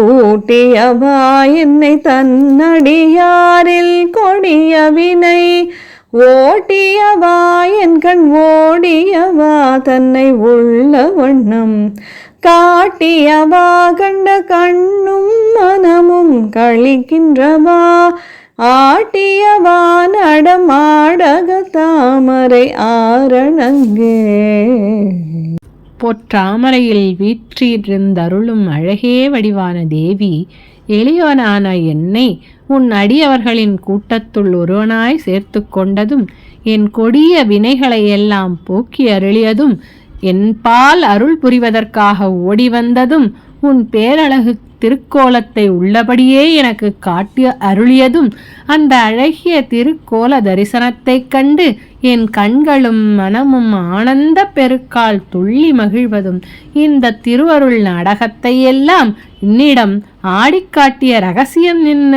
கூட்டியவா என்னை தன்னடியாரில் கொடிய வினை. ஓட்டியவா என் கண் ஓடியவா தன்னை உள்ள வண்ணம். காட்டியவா கண்ட கண்ணும் மனமும் கழிக்கின்றவா. ஆட்டியவா நடமாடக தாமரை ஆரணங்கே. பொற்றாமரையில் வீற்றிருந்தருளும் அழகே வடிவான தேவி எளியவனான என்னை உன் அடியவர்களின் கூட்டத்துள் ஒருவனாய் சேர்த்து கொண்டதும் என் கொடிய வினைகளை எல்லாம் போக்கி அருளியதும் என்பால் அருள் புரிவதற்காக ஓடி வந்ததும் உன் பேரழகு திருக்கோலத்தை உள்ளபடியே எனக்கு காட்டி அருளியதும் அந்த அழகிய திருக்கோல தரிசனத்தைக் கண்டு என் கண்களும் மனமும் ஆனந்த பெருக்கால் துள்ளி மகிழ்வதும் இந்த திருவருள் நாடகத்தை எல்லாம் என்னிடம் ஆடிக்காட்டிய ரகசியம் என்ன?